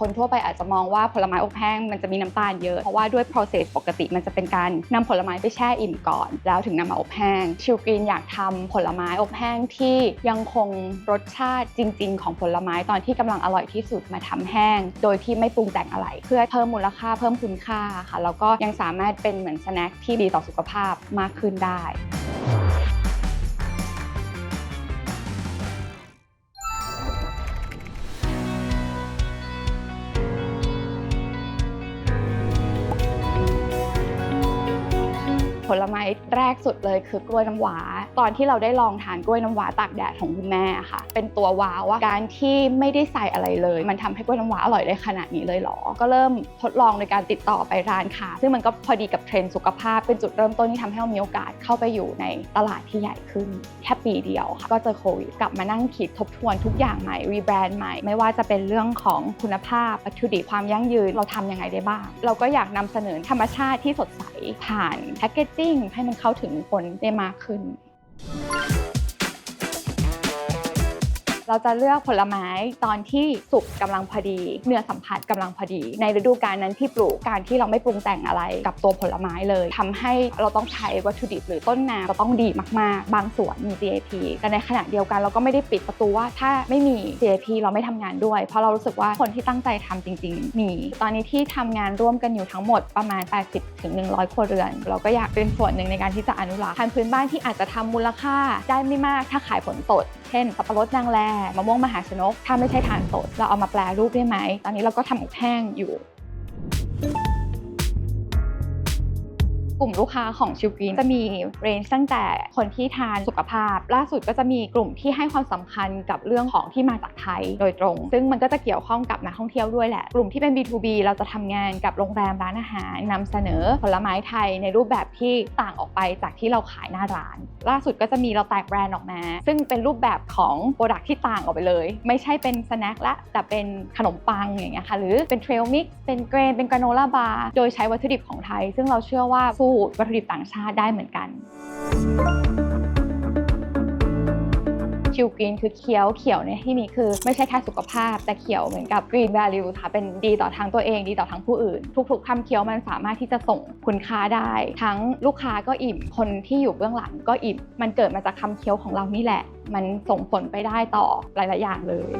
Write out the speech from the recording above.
คนทั่วไปอาจจะมองว่าผลไม้อบแห้งมันจะมีน้ำตาลเยอะเพราะว่าด้วย process ปกติมันจะเป็นการนำผลไม้ไปแช่อิ่มก่อน แล้วถึงนำมาอบแห้งชิลกรีนอยากทำผลไม้อบแห้งที่ยังคงรสชาติจริง ๆ ของผลไม้ตอนที่กำลังอร่อยที่สุดมาทำแห้ง โดยที่ไม่ปรุงแต่งอะไร เพื่อเพิ่มมูลค่าเพิ่มคุณค่าค่ะแล้วก็ยังสามารถเป็นเหมือนสแน็คที่ดีต่อสุขภาพมากขึ้นได้ ผลไม้แรกสุดเลยคือกล้วยน้ำว้า ตอนที่เราได้ลองทานกล้วยน้ำว้าตากแดดของคุณแม่ค่ะ เป็นตัวว้าว่าการที่ไม่ได้ใส่อะไรเลย มันทำให้กล้วยน้ำว้าอร่อยได้ขนาดนี้เลยหรอ ก็เริ่มทดลองโดยการติดต่อไปร้านค้าซึ่งมันก็พอดีกับเทรนด์สุขภาพ เป็นจุดเริ่มต้นที่ทำให้เรามีโอกาสเข้าไปอยู่ในตลาดที่ใหญ่ขึ้นแค่ปีเดียวค่ะก็เจอโควิดกลับมานั่งคิดทบทวนทุกอย่างใหม่รีแบรนด์ใหม่ไม่ว่าจะเป็นเรื่องของคุณภาพวัตถุดิบความยั่งยืนเราทำยังไงได้บ้าง เราก็อยากนำเสนอธรรมชาติที่สดใสผ่านแพคเกจจิ้งให้มันเข้าถึงคนได้มากขึ้น เราจะเลือกผลไม้ตอนที่สุกกำลังพอดี เนื้อสัมผัสกำลังพอดี ในฤดูกาลนั้นที่ปลูกการที่เราไม่ปรุงแต่งอะไรกับตัวผลไม้เลยทำให้เราต้องใช้วัตถุดิบหรือต้นน้ำเราต้องดีมากๆ บางส่วนมี GAP แต่ในขณะเดียวกันเราก็ไม่ได้ปิดประตูว่าถ้าไม่มี GAP เราไม่ทำงานด้วย เพราะเรารู้สึกว่าคนที่ตั้งใจทำจริง ๆ มี ตอนนี้ที่ทำงานร่วมกันอยู่ทั้งหมดประมาณ 80ถึง100 ครัวเรือน เราก็อยากเป็นส่วนหนึ่งในการที่จะอนุรักษ์พันธุ์พื้นบ้านที่อาจจะทำมูลค่าได้ไม่มากถ้าขายผลสด เช่นสับปะรดนางแลมะม่วงมหาชนก ถ้าไม่ใช่ทานสดเราเอามาแปลรูปได้ไหม ตอนนี้เราก็ทำอบแห้งอยู่ กลุ่มลูกค้าของชิลกรีนจะมีเรนจ์ตั้งแต่คนที่ทานสุขภาพ ล่าสุดก็จะมีกลุ่มที่ให้ความสำคัญกับเรื่องของที่มาจากไทยโดยตรง ซึ่งมันก็จะเกี่ยวข้องกับนักท่องเที่ยวด้วยแหละ กลุ่มที่เป็น B2B เราจะทำงานกับโรงแรมร้านอาหารนำเสนอผลไม้ไทยในรูปแบบที่ต่างออกไปจากที่เราขายหน้าร้าน ล่าสุดก็จะมีเราแตกแบรนด์ออกมา ซึ่งเป็นรูปแบบของโปรดักที่ต่างออกไปเลย ไม่ใช่เป็นสแน็คละแต่เป็นขนมปังอย่างเงี้ยค่ะหรือเป็นเทรลมิกซ์เป็นเกรนเป็นกราโนล่าบาร์โดยใช้วัตถุดิบของไทย ซึ่งเราเชื่อว่าสู้วัตถุดิบต่างชาติได้เหมือนกันคิวกรีนคือเขียวเขียวในที่นี้คือไม่ใช่แค่สุขภาพ แต่เขียวเหมือนกับ green value ค่ะเป็นดีต่อทั้งตัวเองดีต่อทั้งผู้อื่น ทุกๆคำเคี้ยวมันสามารถที่จะส่งคุณค่าได้ ทั้งลูกค้าก็อิ่ม คนที่อยู่เบื้องหลังก็อิ่ม มันเกิดมาจากคำเคี้ยวของเรานี่แหละ มันส่งผลไปได้ต่อหลายๆอย่างเลย